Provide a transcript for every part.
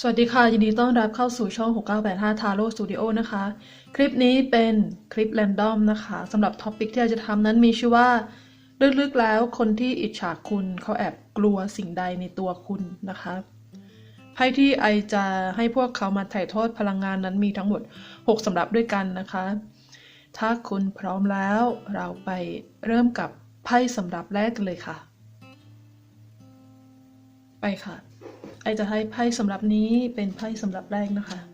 สวัสดีค่ะ ยินดีต้อนรับเข้าสู่ช่อง 6985 Taro Studio นะคะ คลิปนี้เป็นคลิปแรนดอมนะคะสำหรับท็อปิกที่เราจะทำนั้นมีชื่อว่า ลึกๆแล้วคนที่อิจฉาคุณเขาแอบกลัวสิ่งใดในตัวคุณนะคะไพ่ที่ไอจะให้พวกเขามาถ่ายทอดพลังงานนั้นมีทั้งหมด 6สำหรับด้วยกันนะคะ ถ้าคุณพร้อมแล้วเราไปเริ่มกับไพ่สำหรับแรกกันเลยค่ะ ไปค่ะ ไอจะให้ไพ่สำหรับนี้เป็นไพ่สำหรับแรกนะคะ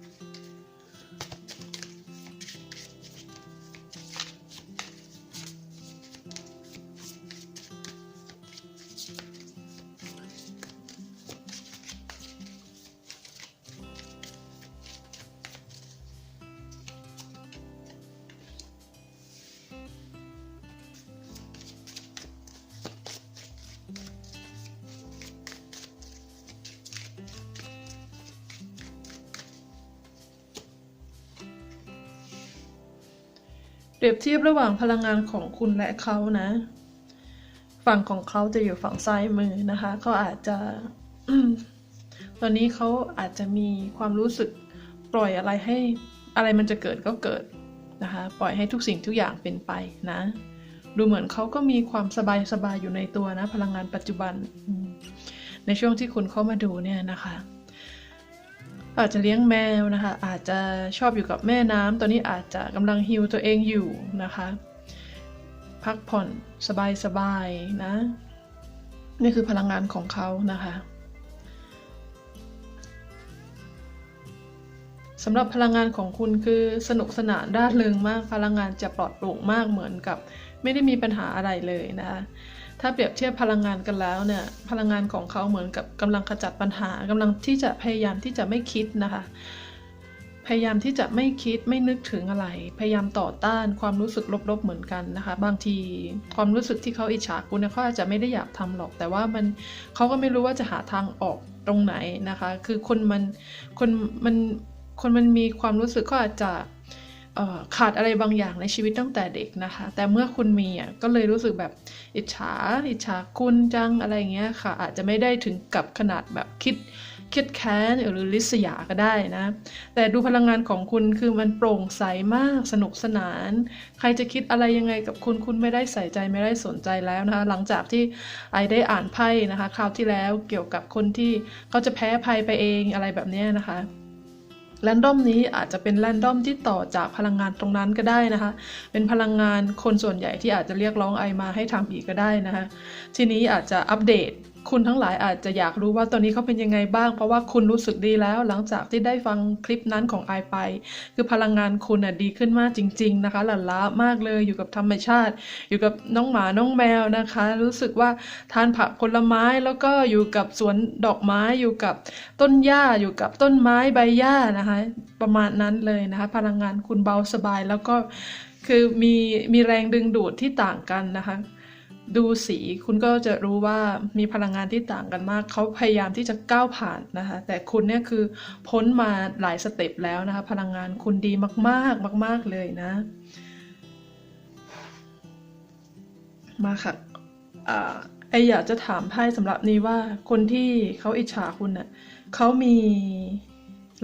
เปรียบเทียบระหว่างพลังงานของคุณและเขานะ ฝั่งของเขาจะอยู่ฝั่งซ้ายมือนะคะเขาอาจจะตอนนี้เขาอาจจะมีความรู้สึกปล่อยอะไรให้อะไรมันจะเกิดก็เกิดนะคะปล่อยให้ทุกสิ่งทุกอย่างเป็นไปนะ ดูเหมือนเขาก็มีความสบายสบายอยู่ในตัวนะ พลังงานปัจจุบัน ในช่วงที่คุณเข้ามาดูเนี่ยนะคะ อาจจะเลี้ยงแมวนะคะ อาจจะชอบอยู่กับแม่น้ำตอนนี้อาจจะกำลังฮิวตัวเองอยู่นะคะ พักผ่อนสบายๆนะ นี่คือพลังงานของเขานะคะสำหรับพลังงานของคุณคือสนุกสนานร่าเริงมาก พลังงานจะปลอดโปร่งมากเหมือนกับ ไม่ได้มีปัญหาอะไรเลยนะคะ ถ้าเปรียบเทียบพลังงานกันแล้วเนี่ยพลังงานของเขาเหมือนกับกำลังขจัดปัญหากำลังที่จะพยายามที่จะไม่คิดนะคะ พยายามที่จะไม่คิดไม่นึกถึงอะไร พยายามต่อต้านความรู้สึกลบๆเหมือนกันนะคะ บางทีความรู้สึกที่เขาอิจฉาคุณเนี่ยเขาอาจจะไม่ได้อยากทำหรอก แต่ว่ามันเขาก็ไม่รู้ว่าจะหาทางออกตรงไหนนะคะ คือคนมันคนมันคนมันมีความรู้สึกก็อาจจะ ขาดอะไรบางอย่างในชีวิตตั้งแต่เด็กนะคะ แต่เมื่อคุณมีอะก็เลยรู้สึกแบบอิจฉา อิจฉาคุณจังอะไรเงี้ยค่ะ อาจจะไม่ได้ถึงกับขนาดแบบคิดคิดแค้นหรือลิษยาก็ได้นะ แต่ดูพลังงานของคุณคือมันโปร่งใสมากสนุกสนาน ใครจะคิดอะไรยังไงกับคุณคุณไม่ได้ใส่ใจไม่ได้สนใจแล้วนะคะ หลังจากที่ไอได้อ่านไพ่นะคะ คราวที่แล้วเกี่ยวกับคนที่เขาจะแพ้ภัยไปเองอะไรแบบเนี้ยนะคะ แรนดอมนี้อาจจะเป็นแรนดอมที่ต่อจากพลังงานตรงนั้นก็ได้นะคะ เป็นพลังงานคนส่วนใหญ่ที่อาจจะเรียกร้องไอมาให้ทำอีกก็ได้นะคะ ทีนี้อาจจะอัปเดต คุณทั้งหลายอาจจะอยากรู้ว่าตอนนี้เขาเป็นยังไงบ้าง เพราะว่าคุณรู้สึกดีแล้ว หลังจากที่ได้ฟังคลิปนั้นของไอไป คือพลังงานคุณอะดีขึ้นมากจริง ๆ นะคะหลั่นล้ามากเลยอยู่กับธรรมชาติ อยู่กับน้องหมาน้องแมวนะคะ รู้สึกว่าทานผักผลไม้แล้วก็อยู่กับสวนดอกไม้อยู่กับต้นหญ้าอยู่กับต้นไม้ใบหญ้านะคะ ประมาณนั้นเลยนะคะ พลังงานคุณเบาสบายแล้วก็คือมีมีแรงดึงดูดที่ต่างกันนะคะ ดูสีคุณก็จะรู้ว่ามีพลังงานที่ต่างกันมาก เขาพยายามที่จะก้าวผ่านนะคะ แต่คุณเนี่ยคือพ้นมาหลายสเต็ปแล้วนะคะ พลังงานคุณดีมากๆ มาก ๆเลยนะ มาค่ะไออยากจะถามไพ่สำหรับนี้ว่าคนที่เขาอิจฉาคุณเน่ะเขามี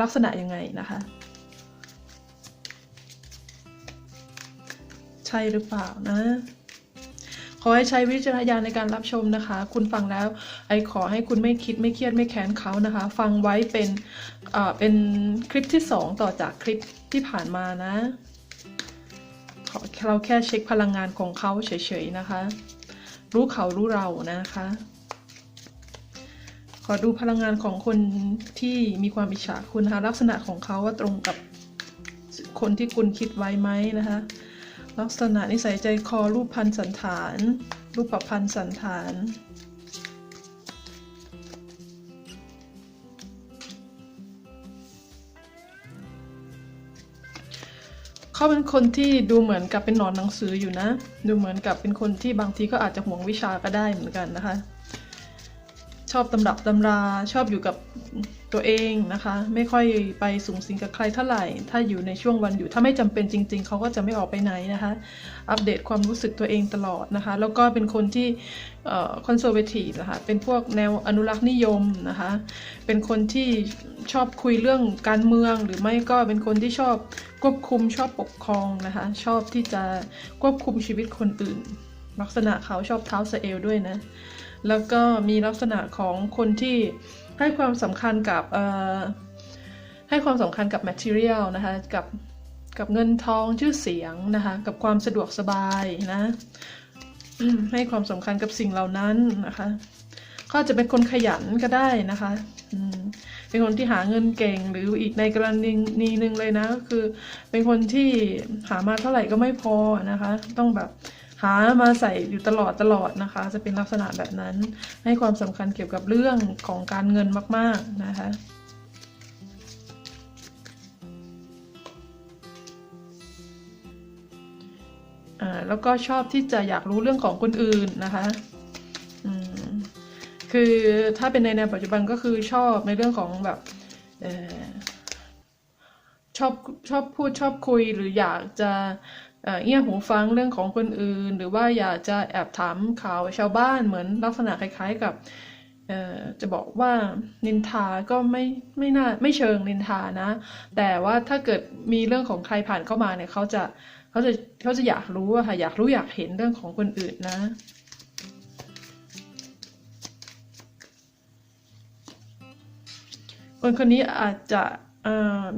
ลักษณะยังไงนะคะ ใช่หรือเปล่านะ อให้ใช้วิจารณญาณในการรับชมนะคะ คุณฟังแล้ว ไอขอให้คุณไม่คิดไม่เครียดไม่แค้นเขานะคะ ฟังไว้เป็นเอ่อเป็นคลิปที่สองต่อจากคลิปที่ผ่านมานะขอเราแค่เช็คพลังงานของเขาเฉยๆนะคะ รู้เขารู้เรานะคะ ขอดูพลังงานของคนที่มีความอิจฉาคุณนะคะลักษณะของเขาว่าตรงกับคนที่คุณคิดไว้ไหมนะคะ ลักษณะนิสัยใจคอรูปพันสันฐาน รูปประพันธสันฐาน เขาเป็นคนที่ดูเหมือนกับเป็นหนอนหนังสืออยู่นะ ดูเหมือนกับเป็นคนที่บางทีก็อาจจะห่วงวิชาก็ได้เหมือนกันนะคะ ชอบตำรับตำราชอบอยู่กับตัวเองนะคะ ไม่ค่อยไปสูงสิงกับใครเท่าไหร่ ถ้าอยู่ในช่วงวันอยู่ถ้าไม่จำเป็นจริง ๆเขาก็จะไม่ออกไปไหนนะคะ อัปเดตความรู้สึกตัวเองตลอดนะคะ แล้วก็เป็นคนที่คอนเซอร์เวทีฟนะคะเป็นพวกแนวอนุรักษ์นิยมนะคะ เป็นคนที่ชอบคุยเรื่องการเมืองหรือไม่ก็เป็นคนที่ชอบควบคุมชอบปกครองนะคะ ชอบที่จะควบคุมชีวิตคนอื่น ลักษณะเขาชอบเท้าสเอลด้วยนะ แล้วก็มีลักษณะของคนที่ให้ความสำคัญกับให้ความสำคัญกับ material นะคะกับกับเงินทองชื่อเสียงนะคะกับความสะดวกสบายนะให้ความสำคัญกับสิ่งเหล่านั้นนะคะก็จะเป็นคนขยันก็ได้นะคะเป็นคนที่หาเงินเก่งหรืออีกในกรณีนี้หนึ่งเลยนะก็คือ เป็นคนที่หามาเท่าไหร่ก็ไม่พอนะคะ ต้องแบบ หามาใส่อยู่ตลอดตลอดนะคะ จะเป็นลักษณะแบบนั้น ให้ความสำคัญเกี่ยวกับเรื่องของการเงินมาก ๆ นะคะอ่าแล้วก็ชอบที่จะอยากรู้เรื่องของคนอื่นนะคะอืมคือถ้าเป็นในแนวปัจจุบันก็คือชอบในเรื่องของแบบเออชอบชอบพูดชอบคุยหรืออยากจะ เอี่ยหูฟังเรื่องของคนอื่น หรือว่าอยากจะแอบถามข่าวชาวบ้านเหมือนลักษณะคล้าย ๆกับจะบอกว่านินทาก็ไม่ไม่น่าไม่เชิงนินทานะ แต่ว่าถ้าเกิดมีเรื่องของใครผ่านเข้ามาเนี่ยเขาจะเขาจะเขาจะอยากรู้อะค่ะอยากรู้อยากเห็นเรื่องของคนอื่นนะคนคนนี้อาจจะ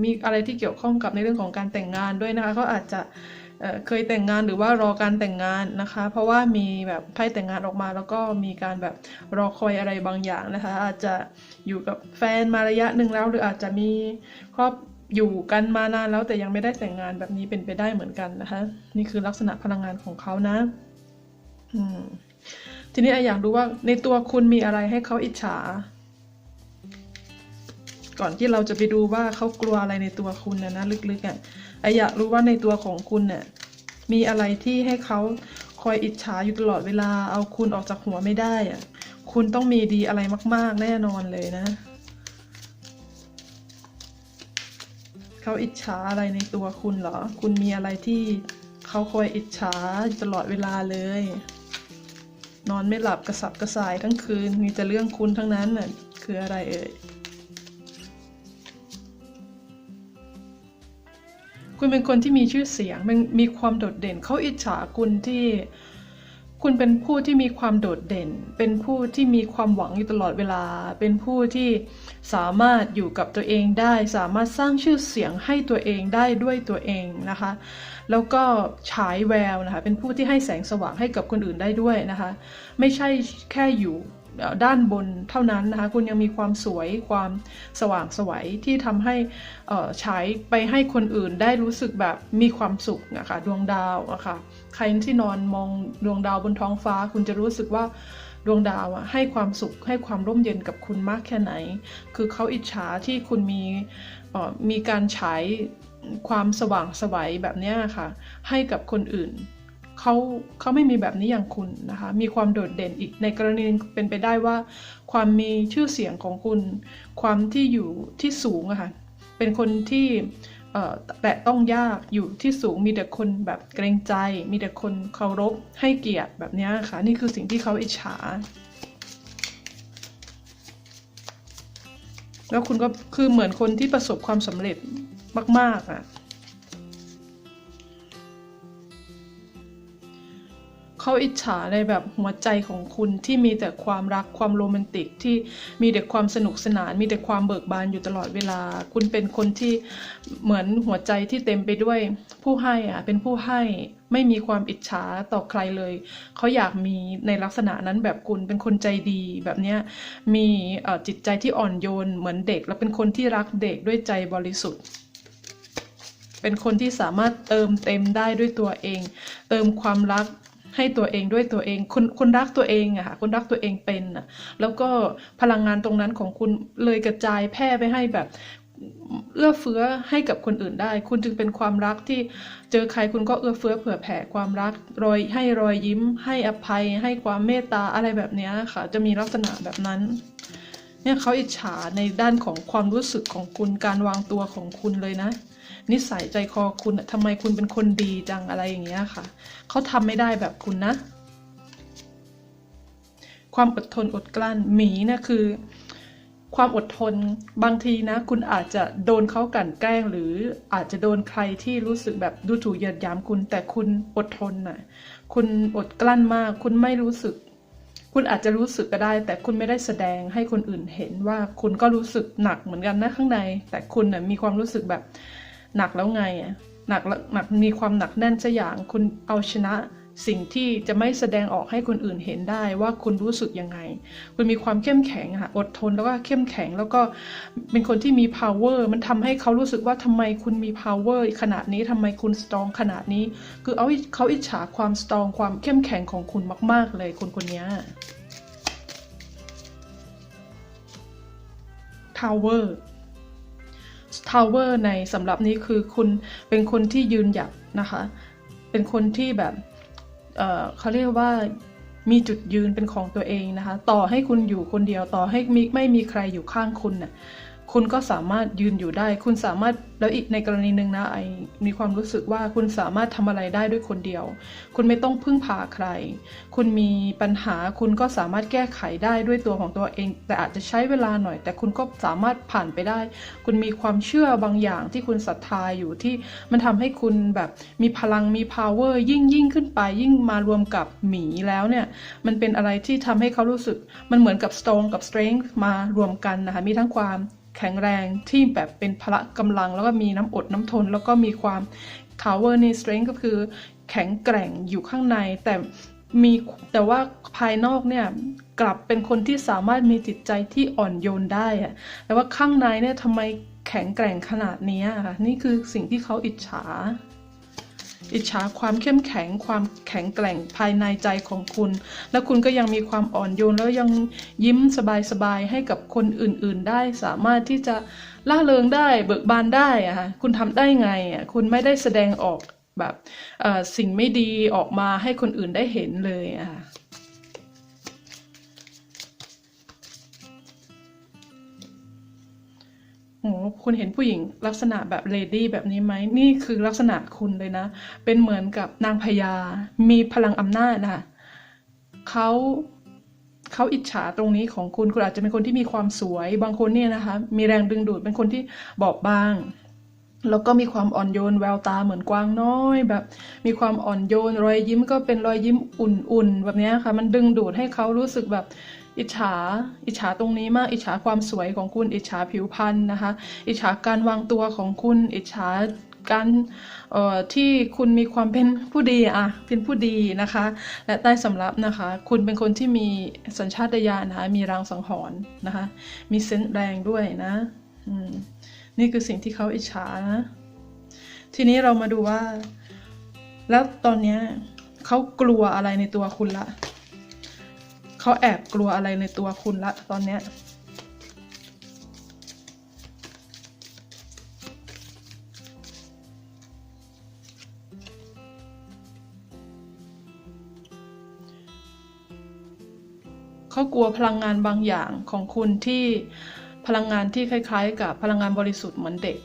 มีอะไรที่เกี่ยวข้องกับในเรื่องของการแต่งงานด้วยนะคะเขาอาจจะ เคยแต่งงานหรือว่ารอการแต่งงานนะคะ เพราะว่ามีแบบไพ่แต่งงานออกมาแล้วก็มีการแบบรอคอยอะไรบางอย่างนะคะ อาจจะอยู่กับแฟนมาระยะหนึ่งแล้ว หรืออาจจะมีครอบอยู่กันมานานแล้วแต่ยังไม่ได้แต่งงานแบบนี้เป็นไปได้เหมือนกันนะคะ นี่คือลักษณะพลังงานของเขานะทีนี้ออยากรู้ว่าในตัวคุณมีอะไรให้เขาอิจฉา ก่อนที่เราจะไปดูว่าเขากลัวอะไรในตัวคุณนะนะลึกๆอะไออยากรู้ว่าในตัวของคุณเนี่ยมีอะไรที่ให้เขาคอยอิจฉาอยู่ตลอดเวลาเอาคุณออกจากหัวไม่ได้อะคุณต้องมีดีอะไรมาก ๆ แน่นอนเลยนะเขาอิจฉาอะไรในตัวคุณเหรอ คุณมีอะไรที่เขาคอยอิจฉาตลอดเวลาเลย นอนไม่หลับกระสับกระส่ายทั้งคืนมีแต่เรื่องคุณทั้งนั้นน่ะคืออะไรเอ่ย คุณเป็นคนที่มีชื่อเสียงมันมีความโดดเด่น เขาอิจฉาคุณที่ คุณเป็นผู้ที่มีความโดดเด่น เป็นผู้ที่มีความหวังอยู่ตลอดเวลา เป็นผู้ที่สามารถอยู่กับตัวเองได้ สามารถสร้างชื่อเสียงให้ตัวเองได้ด้วยตัวเองนะคะ แล้วก็ฉายแววนะคะ เป็นผู้ที่ให้แสงสว่างให้กับคนอื่นได้ด้วยนะคะ ไม่ใช่แค่อยู่ ด้านบนเท่านั้นนะคะ คุณยังมีความสวยความสว่างสวยที่ทำให้เอ่อฉายไปให้คนอื่นได้รู้สึกแบบมีความสุขนะคะดวงดาวอะค่ะใครที่นอนมองดวงดาวบนท้องฟ้า คุณจะรู้สึกว่าดวงดาวอะให้ความสุขให้ความร่มเย็นกับคุณมากแค่ไหน คือเขาอิจฉาที่คุณมีมีการฉายความสว่างสวัยแบบนี้ยค่ะ ให้กับคนอื่น เขาเขาไม่มีแบบนี้อย่างคุณนะคะ มีความโดดเด่นอีกในกรณีเป็นไปได้ว่า ความมีชื่อเสียงของคุณ ความที่อยู่ที่สูงอะค่ะเป็นคนที่แตะต้องยากอยู่ที่สูงมีแต่คนแบบเกรงใจ มีแต่คนเคารพให้เกียรติแบบนี้ยค่ะ นี่คือสิ่งที่เขาอิจฉา แล้วคุณก็คือเหมือนคนที่ประสบความสำเร็จมาก ๆอะ เขาอิจฉาในแบบหัวใจของคุณที่มีแต่ความรักความโรแมนติกที่มีแต่ความสนุกสนาน มีแต่ความเบิกบานอยู่ตลอดเวลา คุณเป็นคนที่เหมือนหัวใจที่เต็มไปด้วยผู้ให้อะเป็นผู้ให้ไม่มีความอิจฉาต่อใครเลย เขาอยากมีในลักษณะนั้นแบบคุณเป็นคนใจดีแบบเนี้ยมีจิตใจที่อ่อนโยนเหมือนเด็ก และเป็นคนที่รักเด็กด้วยใจบริสุทธิ์ เป็นคนที่สามารถเติมเต็มได้ด้วยตัวเอง เติมความรัก ให้ตัวเองด้วยตัวเองคุณคุณรักตัวเองอะค่ะคุณรักตัวเองเป็นอะแล้วก็พลังงานตรงนั้นของคุณเลยกระจายแพร่ไปให้แบบเอื้อเฟื้อให้กับคนอื่นได้ คุณจึงเป็นความรักที่เจอใครคุณก็เอื้อเฟื้อเผื่อแผ่ความรัก รอยให้รอยยิ้ม ให้อภัย ให้ความเมตตาอะไรแบบนี้ค่ะ จะมีลักษณะแบบนั้น เนี่ยเขาอิจฉาในด้านของความรู้สึกของคุณการวางตัวของคุณเลยนะ นิสัยใจคอคุณทำไมคุณเป็นคนดีจังอะไรอย่างเงี้ยค่ะเขาทำไม่ได้แบบคุณนะ ความอดทนอดกลั้นหมีนี่ยคือ ความอดทนบางทีนะ คุณอาจจะโดนเขากันแกล้ง หรืออาจจะโดนใครที่รู้สึกแบบดูถูกเหยียดหยามคุณ แต่คุณอดทนน่ะคุณอดกลั้นมาก คุณไม่รู้สึก คุณอาจจะรู้สึกก็ได้ แต่คุณไม่ได้แสดงให้คนอื่นเห็นว่าคุณก็รู้สึกหนักเหมือนกันนะข้างใน แต่คุณน่ะมีความรู้สึกแบบหนักแล้วไงหนักแล้วหนักมีความหนักแน่นสักอย่างคุณเอาชนะ สิ่งที่จะไม่แสดงออกให้คนอื่นเห็นได้ว่าคุณรู้สึกยังไง คุณมีความเข้มแข็งค่ะอดทนแล้วก็เข้มแข็งแล้วก็เป็นคนที่มี power มันทำให้เขารู้สึกว่าทำไมคุณมี power ขนาดนี้ทำไมคุณ strong ขนาดนี้ คือเอาเขาอิจฉาความ strong ความเข้มแข็งของคุณมาก ๆ เลยคนคนนี้ tower tower ในสำหรับนี้คือคุณเป็นคนที่ยืนหยัดนะคะ เป็นคนที่แบบ เขาเรียกว่ามีจุดยืนเป็นของตัวเองนะคะ ต่อให้คุณอยู่คนเดียวต่อให้มีไม่มีใครอยู่ข้างคุณน่ะ คุณก็สามารถยืนอยู่ได้ คุณสามารถแล้วอีกในกรณีหนึ่งนะไอมีความรู้สึกว่าคุณสามารถทำอะไรได้ด้วยคนเดียว คุณไม่ต้องพึ่งพาใคร คุณมีปัญหาคุณก็สามารถแก้ไขได้ด้วยตัวของตัวเอง แต่อาจจะใช้เวลาหน่อย แต่คุณก็สามารถผ่านไปได้ คุณมีความเชื่อบางอย่างที่คุณศรัทธาอยู่ที่มันทำให้คุณแบบมีพลังมี power ยิ่งยิ่งขึ้นไป ยิ่งมารวมกับหมีแล้วเนี่ยมันเป็นอะไรที่ทำให้เขารู้สึกมันเหมือนกับ strong กับ strength มารวมกันนะคะมีทั้งความ แข็งแรงที่แบบเป็นพละกำลัง แล้วก็มีน้ำอดน้ำทน แล้วก็มีความ power ใน strength ก็คือแข็งแกร่งอยู่ข้างใน แต่มีแต่ว่าภายนอกเนี่ยกลับเป็นคนที่สามารถมีจิตใจที่อ่อนโยนได้อะแต่ว่าข้างในเนี่ยทำไมแข็งแกร่งขนาดนี้ค่ะนี่คือสิ่งที่เขาอิจฉา อิจฉาความเข้มแข็งความแข็งแกร่งภายในใจของคุณ และคุณก็ยังมีความอ่อนโยนแล้วยังยิ้มสบายๆให้กับคนอื่นๆ ได้สามารถที่จะล่าเริงได้เบิกบานได้อะค่ะคุณทำได้ไงอะคุณไม่ได้แสดงออกแบบสิ่งไม่ดีออกมาให้คนอื่นได้เห็นเลยอะค่ะ คุณเห็นผู้หญิงลักษณะแบบเลดี้แบบนี้ไหมนี่คือลักษณะคุณเลยนะ เป็นเหมือนกับนางพญา มีพลังอำนาจนะคะเขาเขาอิจฉาตรงนี้ของคุณคุณอาจจะเป็นคนที่มีความสวย บางคนเนี่ยนะคะ มีแรงดึงดูดเป็นคนที่บอบบาง แล้วก็มีความอ่อนโยนแววตาเหมือนกวางน้อย แบบ มีความอ่อนโยนรอยยิ้มก็เป็นรอยยิ้มอุ่นๆแบบนี้ค่ะ มันดึงดูดให้เขารู้สึกแบบ อิจฉา อิจฉาตรงนี้มาก อิจฉาความสวยของคุณ อิจฉาผิวพรรณนะคะ อิจฉาการวางตัวของคุณ อิจฉาการที่คุณมีความเป็นผู้ดีอะเป็นผู้ดีนะคะ และใต้สำรับนะคะ คุณเป็นคนที่มีสัญชาตญาณนะคะมีรางสังหรณ์นะคะ มีเซนส์แรงด้วยนะนี่คือสิ่งที่เขาอิจฉานะ ทีนี้เรามาดูว่า แล้วตอนนี้เขากลัวอะไรในตัวคุณละ เขาแอบกลัวอะไรในตัวคุณละตอนเนี้ยเขากลัวพลังงานบางอย่างของคุณที่พลังงานที่คล้าย ๆ กับพลังงานบริสุทธิ์เหมือนเด็ก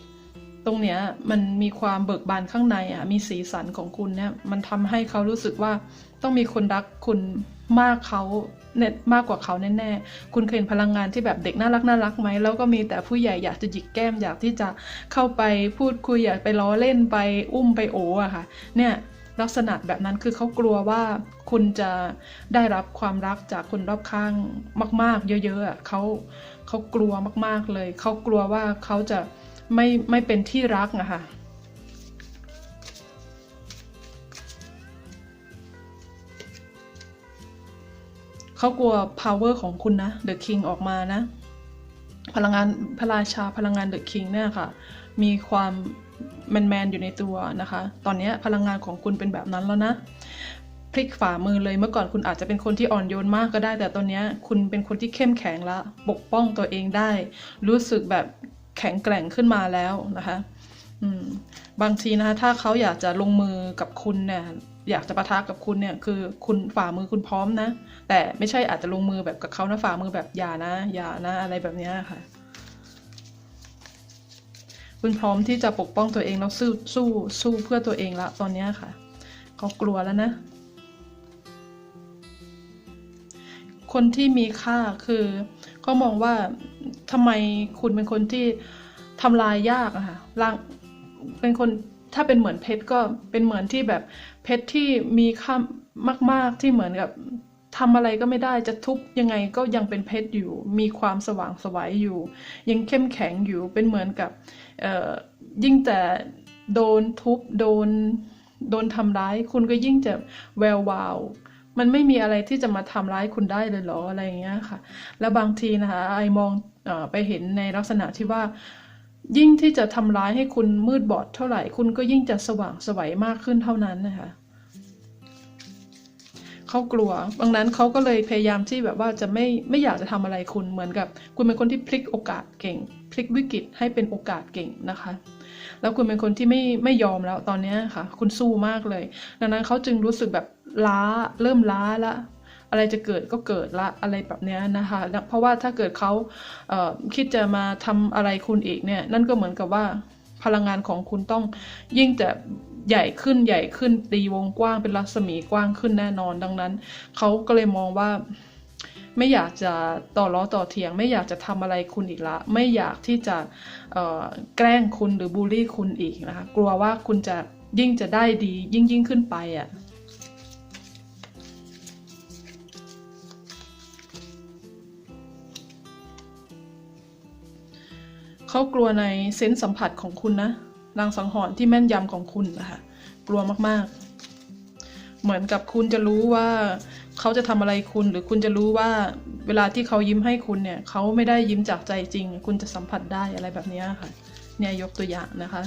ตรงเนี้ยมันมีความเบิกบานข้างในอะมีสีสันของคุณเนี่ยมันทำให้เขารู้สึกว่าต้องมีคนรักคุณ มากเขาเน็ตมากกว่าเขาแน่ๆ คุณเคยเห็นพลังงานที่แบบเด็กน่ารักน่ารักไหม แล้วก็มีแต่ผู้ใหญ่อยากจะหยิกแก้มอยากที่จะเข้าไปพูดคุยอยากไปล้อเล่นไปอุ้มไปโออะค่ะ เนี่ยลักษณะแบบนั้นคือเขากลัวว่าคุณจะได้รับความรักจากคนรอบข้างมาก ๆ เยอะๆอะเขาเขากลัวมากๆเลย เขากลัวว่าเขาจะไม่ไม่เป็นที่รักอะค่ะ เขากลัว power ของคุณนะ The King ออกมานะ พลังงานพระราชาพลังงาน The King เนี่ยค่ะ มีความแมนแมนๆอยู่ในตัวนะคะ ตอนนี้พลังงานของคุณเป็นแบบนั้นแล้วนะพลิกฝ่ามือเลยเมื่อก่อนคุณอาจจะเป็นคนที่อ่อนโยนมากก็ได้ แต่ตอนนี้คุณเป็นคนที่เข้มแข็งแล้วปกป้องตัวเองได้ รู้สึกแบบแข็งแกร่งขึ้นมาแล้วนะคะอืม บางทีนะคะถ้าเขาอยากจะลงมือกับคุณเนี่ยอยากจะปะทะกับคุณเนี่ยคือคุณฝ่ามือคุณพร้อมนะ แต่ไม่ใช่อาจจะลงมือแบบกับเขานะฝ่ามือแบบอย่านะอย่านะอะไรแบบนี้ค่ะ คุณพร้อมที่จะปกป้องตัวเองแล้วสู้สู้สู้เพื่อตัวเองละตอนนี้ค่ะเขากลัวแล้วนะ คนที่มีค่าคือก็มองว่าทำไมคุณเป็นคนที่ทำลายยากอะค่ะร่าง เป็นคนถ้าเป็นเหมือนเพชรก็เป็นเหมือนที่แบบเพชรที่มีค่ามาก ๆที่เหมือนกับทำอะไรก็ไม่ได้จะทุบยังไงก็ยังเป็นเพชรอยู่ มีความสว่างสวัยอยู่ ยังเข้มแข็งอยู่เป็นเหมือนกับเอ่อยิ่งแต่โดนทุบโดนโดนทำร้าย คุณก็ยิ่งจะแวววาว มันไม่มีอะไรที่จะมาทำร้ายคุณได้เลยเหรออะไรอย่างเงี้ยค่ะ แล้วบางทีนะคะไอมองอไปเห็นในลักษณะที่ว่า ยิ่งที่จะทำร้ายให้คุณมืดบอดเท่าไหร่ คุณก็ยิ่งจะสว่างสวัยมากขึ้นเท่านั้นนะคะเขากลัวดังนั้นเขาก็เลยพยายามที่แบบว่าจะไม่ไม่อยากจะทำอะไรคุณเหมือนกับ คุณเป็นคนที่พลิกโอกาสเก่ง พลิกวิกฤตให้เป็นโอกาสเก่งนะคะ แล้วคุณเป็นคนที่ไม่ไม่ยอมแล้วตอนนี้ค่ะ คุณสู้มากเลย ดังนั้นเขาจึงรู้สึกแบบล้าเริ่มล้าละ อะไรจะเกิดก็เกิดละอะไรแบบเนี้ยนะคะเพราะว่าถ้าเกิดเขาเคิดจะมาทำอะไรคุณอีกเนี่ยนั่นก็เหมือนกับว่าพลังงานของคุณต้องยิ่งจะใหญ่ขึ้นใหญ่ขึ้นตีวงกว้างเป็นรัศมีกว้างขึ้นแน่นอน ดังนั้นเขาก็เลยมองว่าไม่อยากจะต่อล้อต่อเถียง ไม่อยากจะทำอะไรคุณอีกละ ไม่อยากที่จะแกล้งคุณหรือบูลลี่คุณอีกนะคะกลัวว่าคุณจะยิ่งจะได้ดียิ่งยิ่งขึ้นไปอะ เขากลัวในเซนส์สัมผัสของคุณนะรางสังหรณ์ที่แม่นยำของคุณนะคะกลัวมากๆ เหมือนกับคุณจะรู้ว่าเขาจะทำอะไรคุณ หรือคุณจะรู้ว่าเวลาที่เขายิ้มให้คุณเนี่ยเขาไม่ได้ยิ้มจากใจจริง คุณจะสัมผัสได้อะไรแบบนี้ค่ะ เนี่ยยกตัวอย่างนะคะ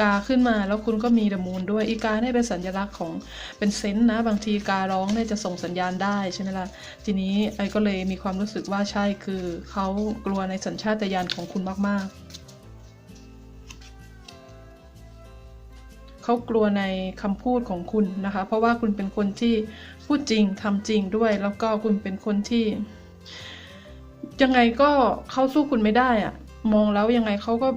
กาขึ้นมาแล้วคุณก็มีเดมูนด้วยอีกาเนี่ยเป็นสัญลักษณ์ของเป็นเซนส์นะ บางทีการ้องเนี่ยจะส่งสัญญาณได้ใช่ไหมล่ะทีนี้ไอ้ก็เลยมีความรู้สึกว่าใช่คือเขากลัวในสัญชาตญาณของคุณมาก ๆเขากลัวในคำพูดของคุณนะคะ เพราะว่าคุณเป็นคนที่พูดจริงทำจริงด้วย แล้วก็คุณเป็นคนที่ ยังไงก็เขาสู้คุณไม่ได้อะมองแล้วยังไงเขาก็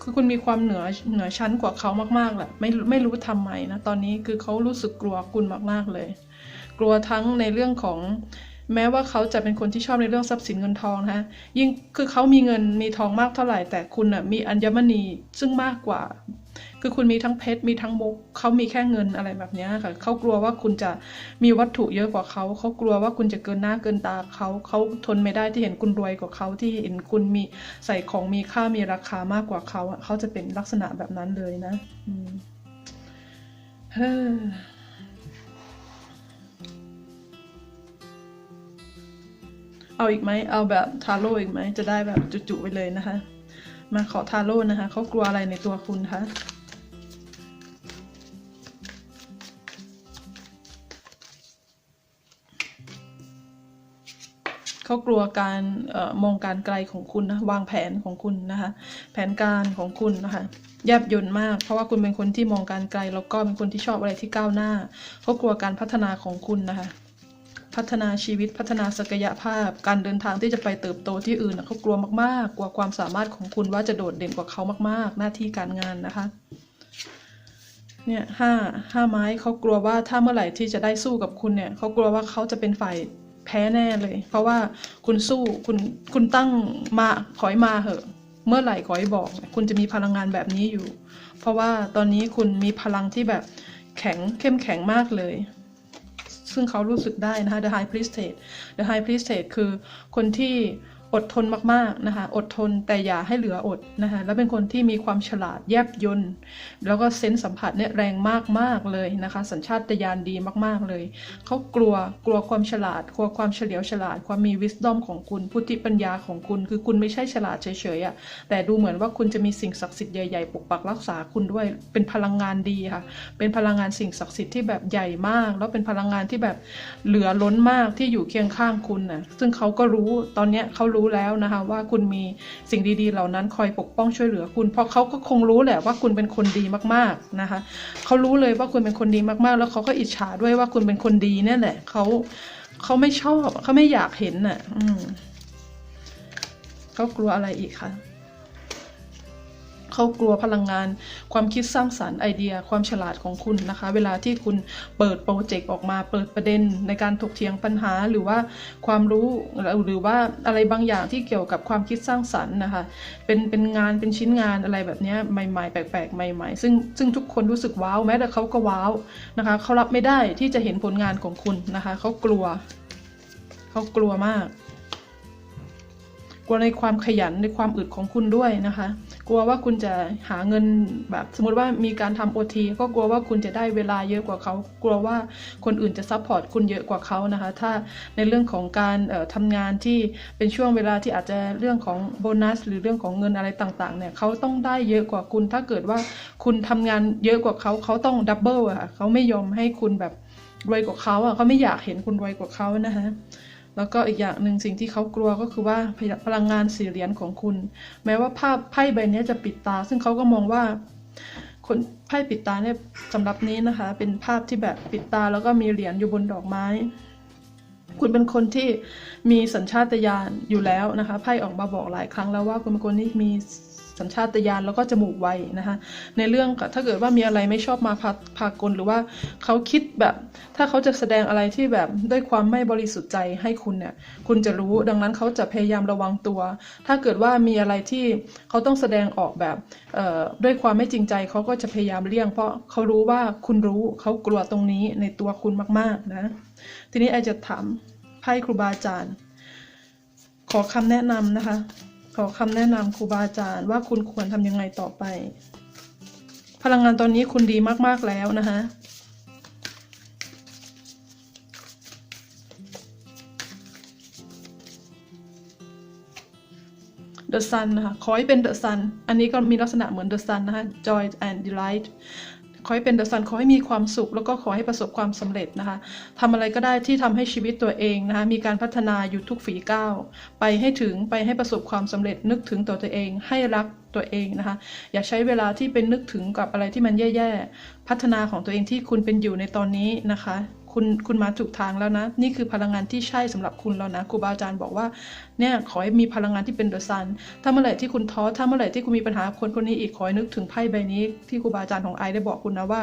คือคุณมีความเหนือเหนือชั้นกว่าเขามากๆแหละไม่ไม่รู้ทำไมนะตอนนี้คือเขารู้สึกกลัวคุณมากๆเลย กลัวทั้งในเรื่องของแม้ว่าเขาจะเป็นคนที่ชอบในเรื่องทรัพย์สินเงินทองนะคะยิ่งคือเขามีเงินมีทองมากเท่าไหร่แต่คุณน่ะมีอัญมณีซึ่งมากกว่า คือคุณมีทั้งเพชรมีทั้งมุกเขามีแค่เงินอะไรแบบนี้ค่ะเขากลัวว่าคุณจะมีวัตถุเยอะกว่าเขาเขากลัวว่าคุณจะเกินหน้าเกินตาเขาเขาทนไม่ได้ที่เห็นคุณรวยกว่าเขาที่เห็นคุณมีใส่ของมีค่ามีราคามากกว่าเขาเขาจะเป็นลักษณะแบบนั้นเลยนะเฮ้อเอาอีกไหม เอาแบบทาโร่อีกไหม จะได้แบบจุๆไปเลยนะคะ มาขอทาโร่นะคะ เขากลัวอะไรในตัวคุณคะ เขากลัวการออมองการไกลของคุณนะวางแผนของคุณนะคะ แผนการของคุณนะคะแยบยนต์มาก เพราะว่าคุณเป็นคนที่มองการไกล แล้วก็เป็นคนที่ชอบอะไรที่ก้าวหน้าเขากลัวการพัฒนาของคุณนะคะ พัฒนาชีวิตพัฒนาศักยภาพ การเดินทางที่จะไปเติบโตที่อื่นเขากลัวมากๆ กลัวความสามารถของคุณว่าจะโดดเด่นกว่าเขามาก ๆ หน้าที่การงานนะคะเนี่ยห้าห้าไม้เขากลัวว่าถ้าเมื่อไหร่ที่จะได้สู้กับคุณเนี่ยเขากลัวว่าเขาจะเป็นฝ่าย พ้แน่เลย เพราะว่าคุณสู้คุณคุณตั้งมาขอยมาเหอะ เมื่อไหร่ขอยบอก คุณจะมีพลังงานแบบนี้อยู่ เพราะว่าตอนนี้คุณมีพลังที่แบบแข็งเข้มแข็งมากเลย ซึ่งเขารู้สึกได้นะคะ The High Priestess The High Priestess คือคนที่ อดทนมากๆนะคะอดทนแต่อย่าให้เหลืออดนะคะแล้วเป็นคนที่มีความฉลาดแยบยนต์แล้วก็เซนส์สัมผัสเนี่ยแรงมากๆเลยนะคะ สัญชาตญาณดีมากๆเลย เขากลัวกลัวความฉลาดกลัวความเฉลียวฉลาด ความมี wisdom ของคุณพุทธิปัญญาของคุณ คือคุณไม่ใช่ฉลาดเฉยๆอะแต่ดูเหมือนว่าคุณจะมีสิ่งศักดิ์สิทธิ์ใหญ่ๆปกปักรักษาคุณด้วยเป็นพลังงานดีค่ะ เป็นพลังงานสิ่งศักดิ์สิทธิ์ที่แบบใหญ่มาก แล้วเป็นพลังงานที่แบบเหลือล้นมากที่อยู่เคียงข้างคุณนะซึ่งเขาก็รู้ตอนเนี้ยเขารู้รู้แล้วนะคะว่าคุณมีสิ่งดีๆ เหล่านั้นคอยปกป้องช่วยเหลือคุณ เพราะเขาก็คงรู้แหละว่าคุณเป็นคนดีมากๆนะคะเขารู้เลยว่าคุณเป็นคนดีมากๆ แล้วเขาก็อิจฉาด้วยว่าคุณเป็นคนดีเนี่ยแหละเขาเขาไม่ชอบเขาไม่อยากเห็นน่ะ อืมเขากลัวอะไรอีกคะ เขากลัวพลังงาน ความคิดสร้างสารรค์ไอเดีย ความฉลาดของคุณนะคะ เวลาที่คุณเปิดโปรเจกต์ออกมาเปิดประเด็นในการถกเถียงปัญหาหรือว่าความรู้หรือว่าอะไรบางอย่างที่เกี่ยวกับความคิดสร้างสรรค์นะคะ เป็นเป็นงานเป็นชิ้นงานอะไรแบบนี้ใหม่ๆ แปลกๆ ใหม่ ๆ ซึ่งซึ่งทุกคนรู้สึกว้าวแม้แต่เขาก็ว้าวนะคะเขารับไม่ได้ที่จะเห็นผลงานของคุณนะคะเขากลัวเขากลัวมาก กลัวในความขยันในความอึดของคุณด้วยนะคะ กลัวว่าคุณจะหาเงินแบบสมมติว่ามีการทำโอทีก็กลัวว่าคุณจะได้เวลาเยอะกว่าเขา กลัวว่าคนอื่นจะซัพพอร์ตคุณเยอะกว่าเขานะคะ ถ้าในเรื่องของการทำงานที่เป็นช่วงเวลาที่อาจจะเรื่องของโบนัส หรือเรื่องของเงินอะไรต่างๆเนี่ยเขาต้องได้เยอะกว่าคุณ ถ้าเกิดว่าคุณทำงานเยอะกว่าเขาเขาต้องดับเบิลอะเขาไม่ยอมให้คุณแบบรวยกว่าเขาอะเขาไม่อยากเห็นคุณรวยกว่าเขานะคะ แล้วก็อีกอย่างหนึ่งสิ่งที่เขากลัวก็คือว่าพลังงานสี่เหรียญของคุณ แม้ว่าภาพไพ่ใบนี้จะปิดตา ซึ่งเขาก็มองว่าคนไพ่ปิดตาเนี่ยสำหรับนี้นะคะ เป็นภาพที่แบบปิดตาแล้วก็มีเหรียญอยู่บนดอกไม้ คุณเป็นคนที่มีสัญชาตญาณอยู่แล้วนะคะไพ่ออกมาบอกหลายครั้งแล้วว่าคุณเป็นคนที่มี สัญชาตญาณแล้วก็จมูกไวนะคะในเรื่องถ้าเกิดว่ามีอะไรไม่ชอบมาพาพากลหรือว่าเขาคิดแบบ ถ้าเขาจะแสดงอะไรที่แบบด้วยความไม่บริสุทธิ์ใจให้คุณเนี่ยคุณจะรู้ดังนั้นเขาจะพยายามระวังตัว ถ้าเกิดว่ามีอะไรที่เขาต้องแสดงออกแบบด้วยความไม่จริงใจเขาก็จะพยายามเลี่ยง เพราะเขารู้ว่าคุณรู้เขากลัวตรงนี้ในตัวคุณมากๆนะทีนี้ไอจะถามไพ่ครูบาอาจารย์ ขอคำแนะนำนะคะ ขอคำแนะนำครูบาอาจารย์ว่าคุณควรทำยังไงต่อไป พลังงานตอนนี้คุณดีมาก ๆ แล้วนะคะ The Sun นนะคะ ขอให้เป็น The Sun อันนี้ก็มีลักษณะเหมือน The Sun นะคะ Joy and Delight ขอให้เป็นเดอะซันขอให้มีความสุข แล้วก็ขอให้ประสบความสำเร็จนะคะทำอะไรก็ได้ที่ทำให้ชีวิตตัวเองนะคะมีการพัฒนาอยู่ทุกฝีก้าวไปให้ถึงไปให้ประสบความสำเร็จนึกถึงตัวตัวเอง ให้รักตัวเองนะคะ อย่าใช้เวลาที่เป็นนึกถึงกับอะไรที่มันแย่ๆพัฒนาของตัวเองที่คุณเป็นอยู่ในตอนนี้นะคะ คุณคุณมาถูกทางแล้วนะ นี่คือพลังงานที่ใช่สำหรับคุณแล้วนะครูบาอาจารย์บอกว่าเนี่ยขอให้มีพลังงานที่เป็นเดอะซันถ้าเมื่อไหร่ที่คุณท้อถ้าเมื่อไหร่ที่คุณมีปัญหาคนคนนี้อีกขอให้นึกถึงไพ่ใบนี้ที่ครูบาอาจารย์ของไอได้บอกคุณนะว่า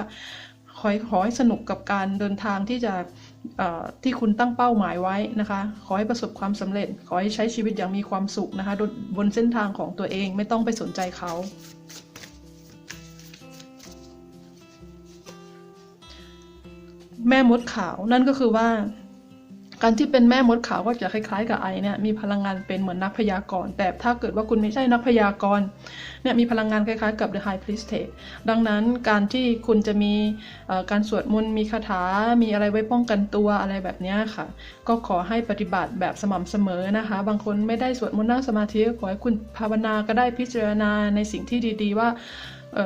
ขอให้ขอให้สนุกกับการเดินทางที่จะที่คุณตั้งเป้าหมายไว้นะคะ ขอให้ประสบความสำเร็จ ขอให้ใช้ชีวิตอย่างมีความสุขนะคะ บนเส้นทางของตัวเองไม่ต้องไปสนใจเขา แม่มดขาว นั่นก็คือว่า การที่เป็นแม่มดขาวก็จะคล้ายๆ กับไอเนี่ยมีพลังงานเป็นเหมือนนักพยากรณ์แต่ถ้าเกิดว่าคุณไม่ใช่นักพยากรณ์เนี่ยมีพลังงานคล้ายๆกับ The High Priestess ดังนั้นการที่คุณจะมีการสวดมนต์มีคาถา มีอะไรไว้ป้องกันตัวอะไรแบบนี้ค่ะ ก็ขอให้ปฏิบัติแบบสม่ำเสมอนะคะ บางคนไม่ได้สวดมนต์นั่งสมาธิขอให้คุณภาวนาก็ได้พิจารณาในสิ่งที่ดี ๆ ว่า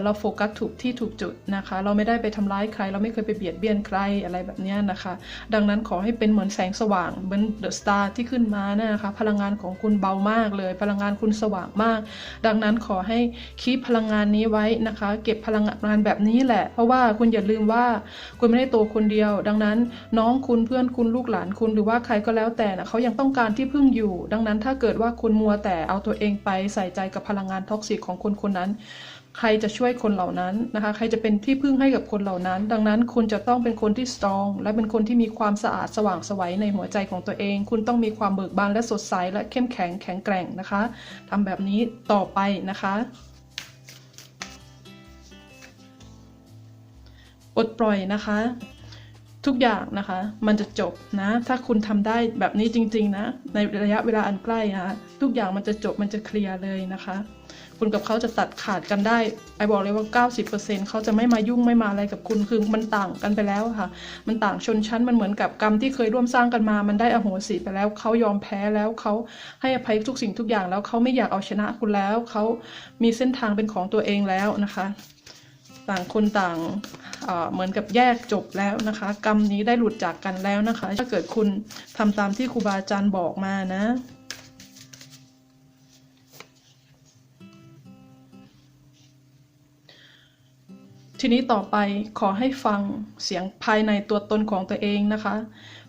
เราโฟกัสถูกที่ถูกจุดนะคะ เราไม่ได้ไปทำร้ายใคร เราไม่เคยไปเบียดเบียนใครอะไรแบบนี้นะคะ ดังนั้นขอให้เป็นเหมือนแสงสว่างเหมือนเดอะสตาร์ที่ขึ้นมานะคะ พลังงานของคุณเบามากเลย พลังงานคุณสว่างมาก ดังนั้นขอให้คีปพลังงานนี้ไว้นะคะ เก็บพลังงานแบบนี้แหละ เพราะว่าคุณอย่าลืมว่าคุณไม่ได้ตัวคนเดียว ดังนั้นน้องคุณเพื่อนคุณลูกหลานคุณหรือว่าใครก็แล้วแต่นะเขายังต้องการที่พึ่งอยู่ ดังนั้นถ้าเกิดว่าคุณมัวแต่เอาตัวเองไปใส่ใจกับพลังงานท็อกซิกของคนคนนั้น ใครจะช่วยคนเหล่านั้นนะคะ ใครจะเป็นที่พึ่งให้กับคนเหล่านั้น ดังนั้นคุณจะต้องเป็นคนที่สตรอง และเป็นคนที่มีความสะอาดสว่างไสวัยในหัวใจของตัวเอง คุณต้องมีความเบิกบานและสดใสและเข้มแข็งแข็งแกร่งนะคะทำแบบนี้ต่อไปนะคะ ปลดปล่อยนะคะ ทุกอย่างนะคะ มันจะจบนะ ถ้าคุณทำได้แบบนี้จริง ๆ นะ ในระยะเวลาอันใกล้นะคะทุกอย่างมันจะจบมันจะเคลียร์เลยนะคะ คุณกับเขาจะตัดขาดกันได้ ไอบอกเลยว่า 90%เขาจะไม่มายุ่งไม่มาอะไรกับคุณคือมันต่างกันไปแล้วค่ะ มันต่างชนชั้นมันเหมือนกับกรรมที่เคยร่วมสร้างกันมา มันได้อโหสิไปแล้วเขายอมแพ้แล้วเขาให้อภัยทุกสิ่งทุกอย่างแล้วเขาไม่อยากเอาชนะคุณแล้วเขามีเส้นทางเป็นของตัวเองแล้วนะคะ ต่างคนต่างเอ่อเหมือนกับแยกจบแล้วนะคะ กรรมนี้ได้หลุดจากกันแล้วนะคะ ถ้าเกิดคุณทำตามที่ครูบาอาจารย์บอกมานะ ทีนี้ต่อไปขอให้ฟังเสียงภายในตัวตนของตัวเองนะคะ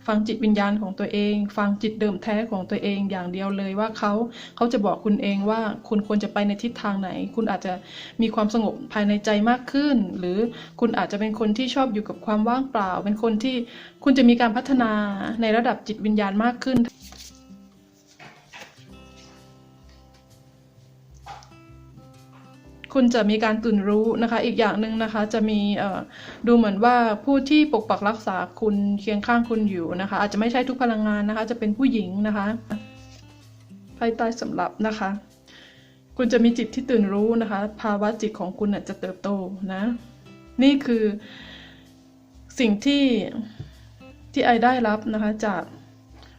ฟังจิตวิญญาณของตัวเอง ฟังจิตเดิมแท้ของตัวเองอย่างเดียวเลยว่าเขาเขาจะบอกคุณเองว่าคุณควรจะไปในทิศทางไหน คุณอาจจะมีความสงบภายในใจมากขึ้น หรือคุณอาจจะเป็นคนที่ชอบอยู่กับความว่างเปล่า เป็นคนที่คุณจะมีการพัฒนาในระดับจิตวิญญาณมากขึ้น คุณจะมีการตื่นรู้นะคะ อีกอย่างหนึ่งนะคะ จะมีดูเหมือนว่าผู้ที่ปกปักรักษาคุณเคียงข้างคุณอยู่นะคะ อาจจะไม่ใช่ทุกพลังงานนะคะ จะเป็นผู้หญิงนะคะไพ่ใต้สำหรับนะคะ คุณจะมีจิตที่ตื่นรู้นะคะ ภาวะจิตของคุณจะเติบโตนะ นี่คือสิ่งที่ที่ไอได้รับนะคะจาก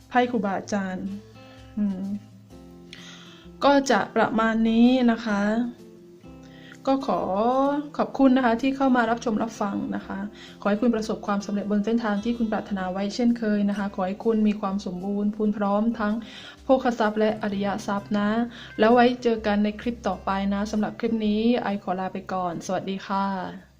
ไพ่ครูบาอาจารย์ก็จะประมาณนี้นะคะ ก็ขอขอบคุณนะคะที่เข้ามารับชมรับฟังนะคะ ขอให้คุณประสบความสำเร็จบนเส้นทางที่คุณปรารถนาไว้เช่นเคยนะคะ ขอให้คุณมีความสมบูรณ์พูนพร้อมทั้งโภคทรัพย์และอริยทรัพย์นะ แล้วไว้เจอกันในคลิปต่อไปนะสำหรับคลิปนี้ไอขอลาไปก่อน สวัสดีค่ะ